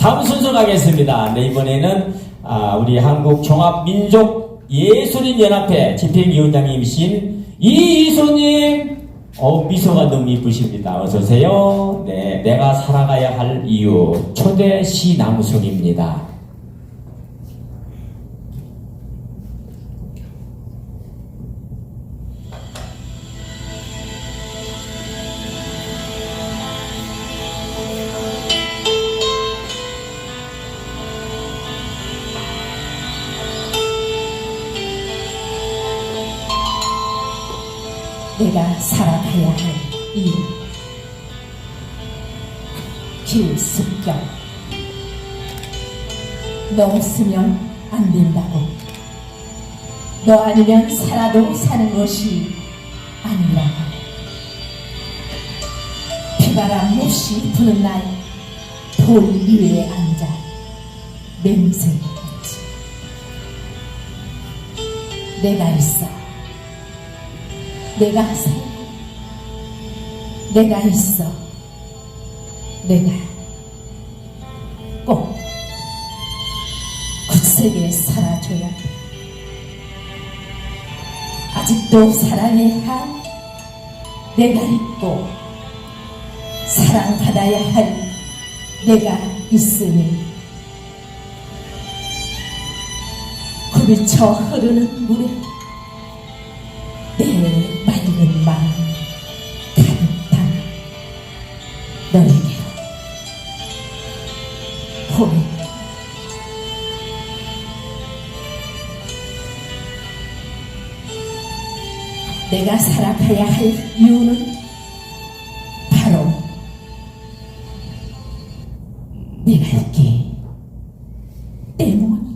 가겠습니다. 네, 이번에는 아, 우리 한국 종합민족 예술인 연합회 집행위원장님이신 이이소님 어, 미소가 너무 이쁘십니다. 어서 오세요. 네, 내가 살아가야 할 이유 초대 시나무송입니다. 내가 살아가야 할 이유 길습격 너 없으면 안 된다고. 너 아니면 살아도 사는 것이 아니라고. 비바람 없이 부는 날 돌 위에 앉아 맹세했지. 내가 있어 내가 살고 내가 있어. 내가 꼭 굳세게 살아줘야 돼 아직도 사랑해야 할 내가 있고 사랑받아야 할 내가 있으니 굽이쳐 흐르는 물에 너에게로 보내 내가 살아가야 할 이유는 바로 내가 있기 때문이야.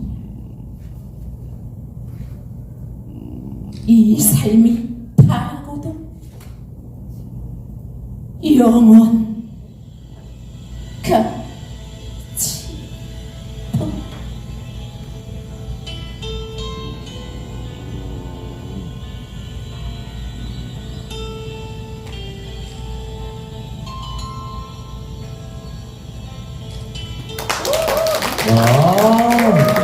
이 삶이 다고도 영원 的气泡。哇